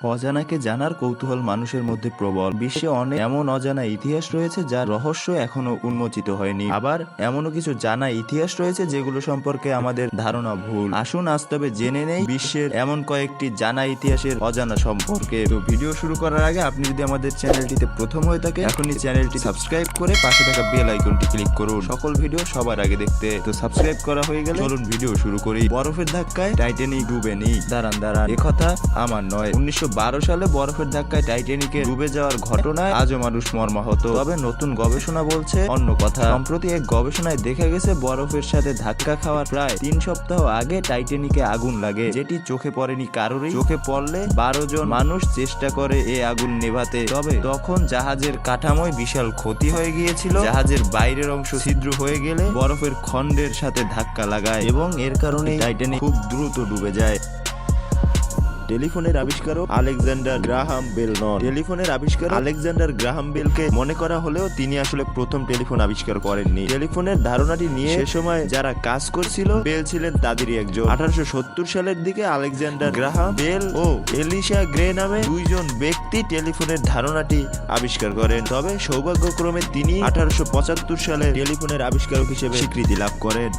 অজানাকে জানার কৌতূহল মানুষের মধ্যে প্রবল। বিশ্বে অনেক এমন অজানা ইতিহাস রয়েছে যার রহস্য এখনও উন্মোচিত হয়নি। আবার এমনও কিছু জানা ইতিহাস রয়েছে যেগুলো সম্পর্কে আমাদের ধারণা ভুল। আসুন আজ তবে জেনে নেই বিশ্বের এমন কয়েকটি জানা ইতিহাসের অজানা সম্পর্কে। তো ভিডিও শুরু করার আগে আপনি যদি আমাদের চ্যানেলটিতে প্রথম হয়ে থাকে এখনই চ্যানেলটি সাবস্ক্রাইব করে পাশে থাকা বেল আইকনটি ক্লিক করুন। সকল ভিডিও সবার আগে দেখতে। তো সাবস্ক্রাইব করা হয়ে গেলে চলুন ভিডিও শুরু করি। বরফের ধাক্কায় টাইটানিক ডুবেনি দাঁড়ান দাঁড়ান। কথা আমার নয়। উনিশশো সালে বরফের ধাক্কায় টাইটানিকে ডুবে যাওয়ার ঘটনায় আজও মানুষ মর্মাহত। তবে নতুন গবেষণা বলছে অন্য কথা। সম্প্রতি এক গবেষণায় দেখা গেছে বরফের সাথে ধাক্কা খাওয়ার প্রায় তিন সপ্তাহ আগে টাইটানিকে আগুন লাগে। যেটি চোখে পড়েনি কারোরই। চোখে পড়লে বারো জন মানুষ চেষ্টা করে এ আগুন নেভাতে। তবে তখন জাহাজের কাঠামোয় বিশাল ক্ষতি হয়ে গিয়েছিল। জাহাজের বাইরের অংশ ছিদ্র হয়ে গেলে বরফের খণ্ডের সাথে ধাক্কা লাগায় এবং এর কারণে টাইটানিক খুব দ্রুত ডুবে যায়। টেলিফোনের আবিষ্কারক আলেকজান্ডার গ্রাহাম বেল নন। টেলিফোনের আবিষ্কার আলেকজান্ডার গ্রাহাম বেলকে মনে করা হলেও তিনি আসলে প্রথম টেলিফোন আবিষ্কার করেননি। টেলিফোনের ধারণাটি নিয়ে সে সময় যারা কাজ করছিল, বেল ছিলেন তাদেরই একজন। আঠারোশো সত্তর সালের দিকে আলেকজান্ডার গ্রাহাম বেল ও এলিশা গ্রে নামে দুইজন ব্যক্তি টেলিফোনের ধারণাটি আবিষ্কার করেন। তবে সৌভাগ্যক্রমে তিনি আঠারোশো পঁচাত্তর সালে টেলিফোনের আবিষ্কারক হিসেবে স্বীকৃতি লাভ করেন।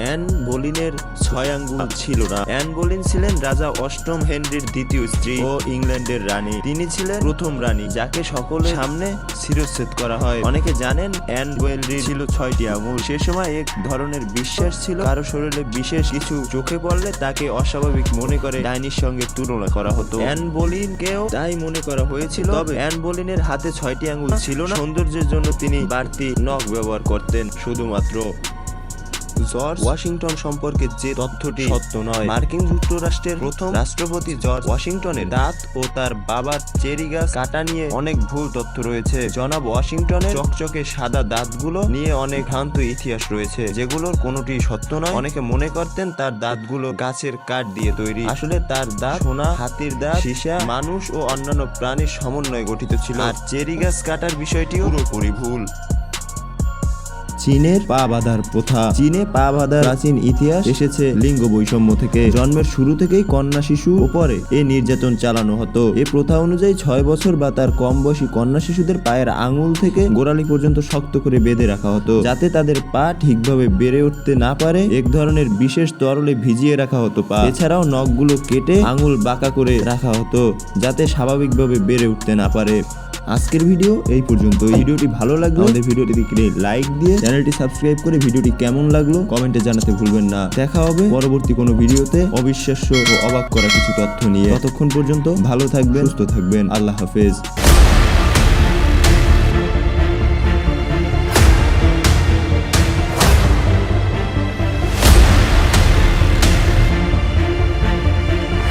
অ্যান বোলিনের ছয় আঙ্গুল ছিল না। অ্যান বোলিন ছিলেন রাজা অষ্টম হেনরির দ্বিতীয় স্ত্রী ও ইংল্যান্ডের রানী। তিনি ছিলেন প্রথম রানী, যাকে সকলের সামনে শিরচ্ছেদ করা হয়। অনেকে জানেন অ্যান ওয়েলরির ছিল ছয়টি আঙুল। সে সময় এক ধরনের বিশ্বাস ছিল। কারও শরীরে বিশেষ কিছু চোখে পড়লে তাকে অস্বাভাবিক মনে করে ডাইনির সঙ্গে তুলনা করা হতো। অ্যান বোলিনকেও তাই মনে করা হয়েছিল। তবে অ্যান বোলিনের হাতে ছয়টি আঙুল ছিল না। সৌন্দর্যের জন্য তিনি বাড়তি নখ ব্যবহার করতেন। শুধুমাত্র জর্জ ওয়াশিংটন সম্পর্কে যে তথ্যটি সত্য নয়। মার্কিন যুক্তরাষ্ট্রের প্রথম রাষ্ট্রপতি জর্জ ওয়াশিংটনের দাঁত ও তার বাবার চেরি গাছ কাটা নিয়ে অনেক ভুল তথ্য রয়েছে। জনাব ওয়াশিংটনের চকচকে সাদা দাঁতগুলো নিয়ে অনেক ভ্রান্ত ইতিহাস রয়েছে যেগুলোর কোনোটি সত্য নয়। অনেকে মনে করতেন তার দাঁতগুলো গাছের কাঠ দিয়ে তৈরি। আসলে তার দাঁত সোনা হাতির দাঁত সীসা মানুষ ও অন্যান্য প্রাণীর সমন্বয়ে গঠিত ছিল। আর চেরি গাছ কাটার বিষয়টি পুরোপুরি ভুল। চীনের পা বাঁধার প্রথা। চীনে পা বাঁধার প্রাচীন ইতিহাস এসেছে লিঙ্গ বৈষম্য থেকে। জন্মের শুরু থেকেই কন্যা শিশু উপরে এ নির্যাতন চালানো হতো। এ প্রথা অনুযায়ী ছয় বছর বা তার কম বয়সী কন্যা শিশুদের পায়ের আঙুল থেকে গোড়ালি পর্যন্ত শক্ত করে বেঁধে রাখা হতো, যাতে তাদের পা ঠিকভাবে বেড়ে উঠতে না পারে। এক ধরনের বিশেষ তরলে ভিজিয়ে রাখা হতো পা। এছাড়াও নখগুলো কেটে আঙুল বাঁকা করে রাখা হতো, যাতে স্বাভাবিকভাবে বেড়ে উঠতে না পারে। আজকের ভিডিও এই পর্যন্ত ভিডিওটি ভালো লাগল আমাদের ভিডিওটিকে লাইক দিয়ে চ্যানেলটি সাবস্ক্রাইব করে ভিডিওটি কেমন লাগল কমেন্টে জানাতে ভুলবেন না। দেখা হবে পরবর্তী কোনো ভিডিওতে অবিশ্বাস্য ও অবাক করা কিছু তথ্য নিয়ে। ততক্ষণ পর্যন্ত ভালো থাকবেন সুস্থ থাকবেন। আল্লাহ হাফেজ।